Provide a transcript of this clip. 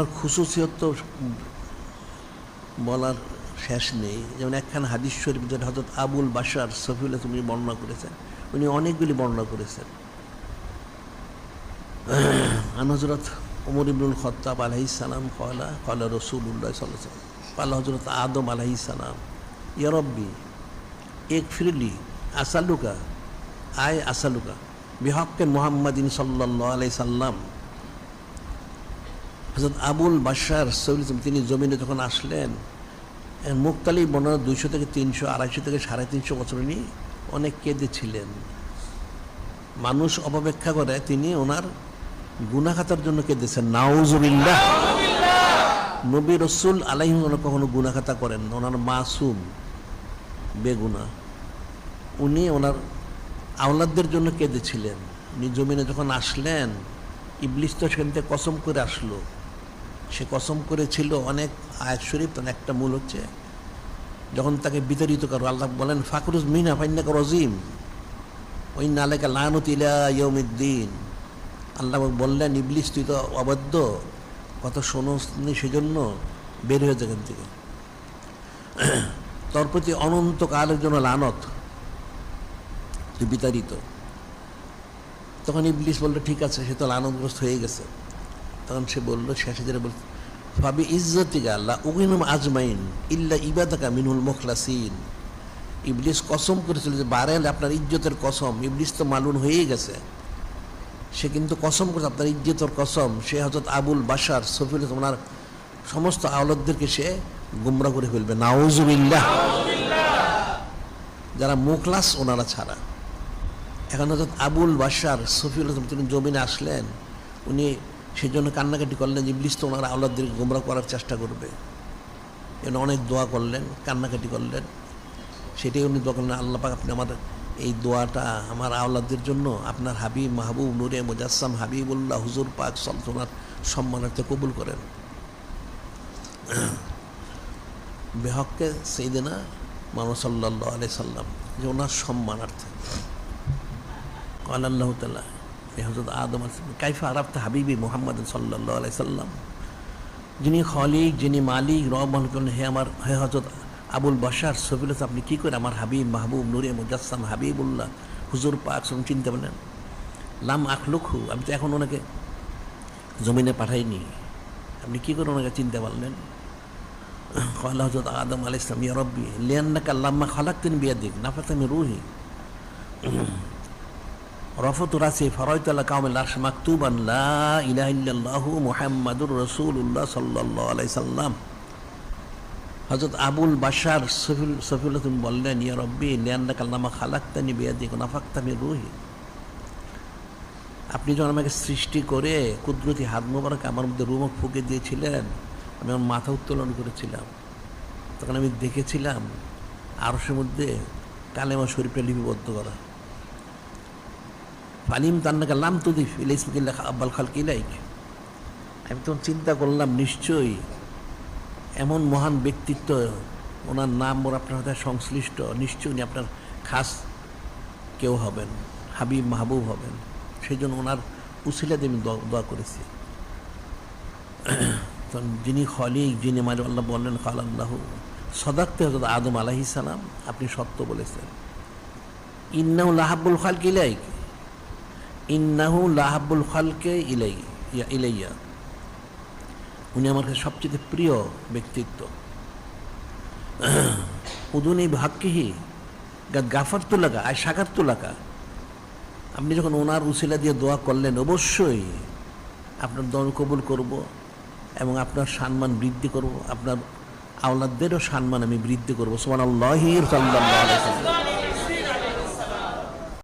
ওনার খুশুসিয়ত তো বলার শেষ নেই। যেমন একখান হাদিস শরীফ যেটা হজরত আবুল বাসার সফিউল্লাহ তুমি বর্ণনা করেছেন। উনি অনেকগুলি বর্ণনা করেছেন। হজরত ওমর ইবনুল খত্তাব আলহি সালাম কলা কলা রসুল্লাহ সাল্লাম কলা হজরত আদম আলহি সালাম ইয়রব্বি এক ফিরলি আসালুকা, আয় আসালুকা বিহকের মোহাম্মদিন সাল্লাহ আলাই সাল্লাম হজরত আবুল বাসার সৈল তিনি জমিনে যখন আসলেন মুক্তালি বর্ণনা দুইশো থেকে তিনশো, আড়াইশো থেকে সাড়ে তিনশো বছর উনি অনেক কেঁদেছিলেন মানুষ অপেক্ষা করে তিনি ওনার গুনাখাতার জন্য কেঁদেছেন। নাউজুবিল্লাহ। নবী রসুল আলাইহ কখনো গুনাখাতা করেন ওনার মাসুম বেগুনা উনি ওনার আওলাদদের জন্য কেঁদেছিলেন। উনি জমিনে যখন আসলেন ইবলিশ তো সেখান থেকে কসম করে আসলো। সে কসম করেছিল অনেক আয়াত শরীফ একটা মূল হচ্ছে যখন তাকে বিতাড়িত করো, আল্লাহ বলেন, ফাকরুজ মিনা ফাইনাকা রজিম ওই নালেকা লানত ইয়মিদ্দিন আল্লাহ বললেন ইবলিশ তুই তো অবাধ্য কত শোনি সেজন্য বের হয়ে যেখান থেকে। তোর প্রতি অনন্তকালের জন্য লানত, তুই বিতাড়িত। তখন ইবলিশ বলল, ঠিক আছে, সে তো লানতগ্রস্ত হয়ে গেছে। তখন সে বলল শেষে বল ভাবি ইজ্জতিকা আল্লাহ উগিনুম আজমাইন ইল্লা ইবাদাকা মিনুল মুখলাসিন। ইবলিস কসম করেছিল যে বারেল আপনার ইজ্জতের কসম, ইবলিস তো মালুন হয়েই গেছে। সে কিন্তু কসম করেছে, আপনার ইজ্জতের কসম। সে হজরত আবুল বাসার সফিল ওনার সমস্ত আওলাদদেরকে সে গুমরা করে ফেলবে। নাউজুবিল্লাহ। যারা মুখলাস, ওনারা ছাড়া। এখন হজরত আবুল বাসার সফিউল তিনি জমিনে আসলেন, উনি সেই জন্য কান্নাকাটি করলেন যে ইবলিস তো ওনার আওলাদদেরকে গোমরা করার চেষ্টা করবে। এর অনেক দোয়া করলেন, কান্নাকাটি করলেন। সেটাই উনি দোয়া করলেন, আল্লাহ পাক আপনি আমার এই দোয়াটা আমার আওলাদের জন্য, আপনার হাবিব মাহবুব নুরে মুজাসসাম হাবিবুল্লাহ হুজুর পাক সলতনার সম্মানার্থে কবুল করেন। বেহককে সেইদিনা মানুষ সাল্লাহ আলি সাল্লাম, যে ওনার সম্মানার্থে। আল্লাহ তালা আপনি হজরত আদম কাইফা আরাফত হাবিবি মোহাম্মদ সাল্লাহ আলাই সাল্লাম। যিনি খলিক, যিনি মালিক, রব করেন হে আমার, হে হজরত আবুল বাসার সফিল আপনি কী করে আমার হাবিব মাহবুব নুরে মুজাসম হাবিবুল্লাহ, হুজুর পাক সব চিনতে পারলেন লাম আখলুকহু, আমি তো এখন ওনাকে জমিনে পাঠাইনি। আপনি কী করে ওনাকে চিনতে পারলেন কয়লা হজরত আদম আলাইসলাম ইয়ারব্বি ইয়া রব্বি, লিয়ান্নাকা লাম্মা খালাক তিনি বিয়া দিক আমি রুহি। রফত রাসি ফরয়তাল্লাহ কাউমিল আরশ মাকতুবান, লা ইলাহা মুহাম্মাদুর রাসূলুল্লাহ সাল্লাল্লাহু আলাইহি সাল্লাম। হযরত আবুল বাশার সফিল তুমি বললেন, ইয়া রব্বি লিয়ান্না কাল্লামা খালাক্তানি বিয়াদিক নাফাক্তামি রুহি। আপনি যখন আমাকে সৃষ্টি করে কুদরতি হাত মোবারক আমার মধ্যে রুমক ফুকে দিয়েছিলেন, আমি আমার মাথা উত্তোলন করেছিলাম। তখন আমি দেখেছিলাম আরশের মধ্যে কালেমা শরীফটা লিপিবদ্ধ করা। ফালিম তান্নাকে লাম তুদিফ ইলাইসমিকিল্লা আব্বাল খাল কিলাইক আমি তখন চিন্তা করলাম, নিশ্চয়ই এমন মহান ব্যক্তিত্ব, ওনার নাম ওর আপনার সাথে সংশ্লিষ্ট, নিশ্চয়ই উনি আপনার খাস কেউ হবেন, হাবিব মাহবুব হবেন। সেই জন্য ওনার উসিলাতে আমি দোয়া করেছি। তখন যিনি খলিক, যিনি মাঝে আল্লাহ বললেন খাল আল্লাহ সদাক্তে হজরত আদম আলাহি সালাম, আপনি সত্য বলেছেন। ইন্নাউ লাহাবুল খাল কিলাইক ইন্নাহু লাহাবুল খালকে ইলাই, ইয়া, ইলাইয়া। উনি আমার কাছে সবচেয়ে প্রিয় ব্যক্তিত্ব। উদুনি ভাগ্যহি গাফার তুলাকা আর সাকার তুলাকা। আপনি যখন ওনার উসিলা দিয়ে দোয়া করলেন, অবশ্যই আপনার দোয়া কবুল করব এবং আপনার সম্মান বৃদ্ধি করব। আপনার আওলাদদেরও সম্মান আমি বৃদ্ধি করব। সোমান সাল্লাহ